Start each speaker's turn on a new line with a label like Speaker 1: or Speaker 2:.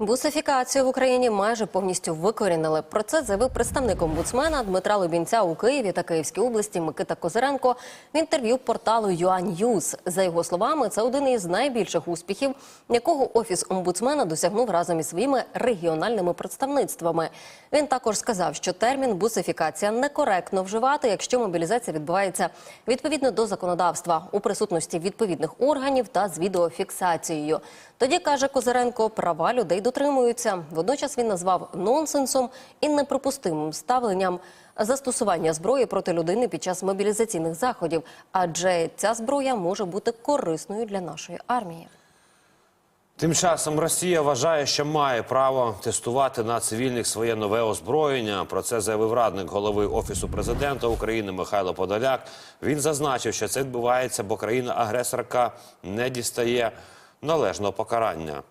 Speaker 1: Бусифікацію в Україні майже повністю викорінили. Про це заявив представник омбудсмена Дмитра Лубінця у Києві та Київській області Микита Козиренко в інтерв'ю порталу ЮАНьюз. За його словами, це один із найбільших успіхів, якого офіс омбудсмена досягнув разом із своїми регіональними представництвами. Він також сказав, що термін бусифікація некоректно вживати, якщо мобілізація відбувається відповідно до законодавства у присутності відповідних органів та з відеофіксацією. Тоді каже Козиренко, права людей дотримуються. Водночас він назвав нонсенсом і неприпустимим ставленням застосування зброї проти людини під час мобілізаційних заходів, адже ця зброя може бути корисною для нашої армії.
Speaker 2: Тим часом Росія вважає, що має право тестувати на цивільних своє нове озброєння. Про це заявив радник голови офісу президента України Михайло Подоляк. Він зазначив, що це відбувається, бо країна-агресорка не дістає належного покарання.